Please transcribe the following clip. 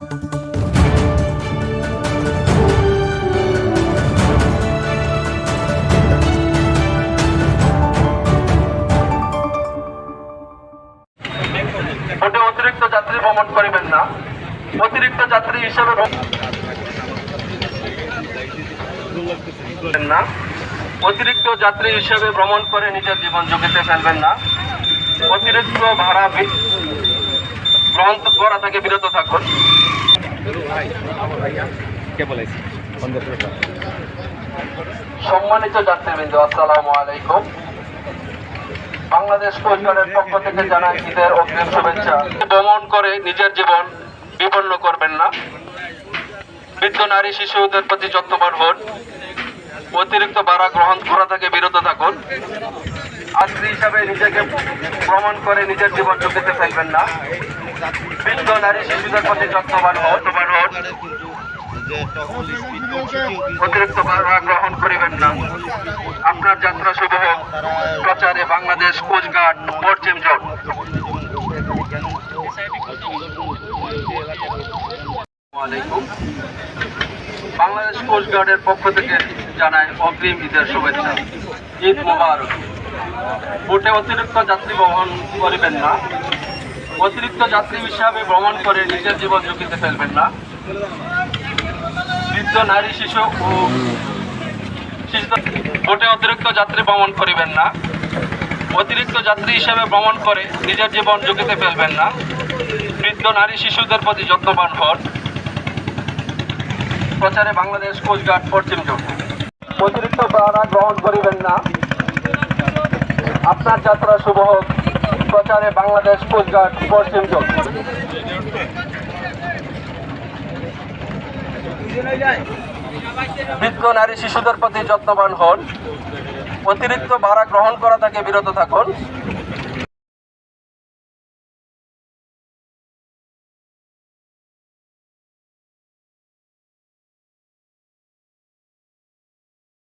ওটা অতিরিক্ত যাত্রী ভ্রমণ করিবেন না। অতিরিক্ত যাত্রী হিসেবে না। অতিরিক্ত যাত্রী হিসেবে ভ্রমণ করে নিজের জীবন ঝুঁকিতে ফেলবেন না। অতিরিক্ত ভাড়া গ্রহণ করা থেকে বিরত থাকুন। সম্মানিত যাত্রীবৃন্দ আসসালামু আলাইকুম। বাংলাদেশ কোস্টগার্ডের পক্ষ থেকে জানাই ঈদের অগ্রিম শুভেচ্ছা। ভ্রমণ করে নিজের জীবন বিপন্ন করবেন না। বৃদ্ধ নারী শিশুদের প্রতি যত্নবান হন। অতিরিক্ত ভাড়া গ্রহণ করা থেকে বিরত থাকুন। যাত্রী হিসাবে নিজেকে ভ্রমণ করে নিজের জীবন ঝুঁকিতে ফেলবেন না। বৃদ্ধ, নারী, শিশুদের প্রতি যত্নবান হন। অতিরিক্ত ভাড়া গ্রহণ করিবেন না। আপনার যাত্রা শুভ হোক। প্রচারে বাংলাদেশ, কোস্টগার্ড, পশ্চিম জোট। আলাইকুম। বাংলাদেশ কোস্টগার্ডের পক্ষ থেকে জানায় অগ্রিম ঈদের শুভেচ্ছা। ঈদ মোবারক। বোটে অতিরিক্ত যাত্রী বহন করিবেন না। অতিরিক্ত যাত্রী হিসাবে ভ্রমণ করে নিজের জীবন ঝুঁকিতে ফেলবেন না। বৃদ্ধ, নারী, শিশু ও বোটে অতিরিক্ত যাত্রী ভ্রমণ করিবেন না। অতিরিক্ত যাত্রী হিসেবে ভ্রমণ করে নিজের জীবন ঝুঁকিতে ফেলবেন না। বৃদ্ধ, নারী, শিশুদের প্রতি যত্নবান হন। প্রচারে বাংলাদেশ কোস্টগার্ড পশ্চিম জোট। অতিরিক্ত ভাড়া গ্রহণ করিবেন না। আপনার যাত্রা শুভ হোক। প্রচারে বাংলাদেশ কোস্টগার্ড পশ্চিম জোট। বৃদ্ধ নারী শিশুদের প্রতি যত্নবান হন। অতিরিক্ত ভাড়া গ্রহণ করা থেকে বিরত থাকুন।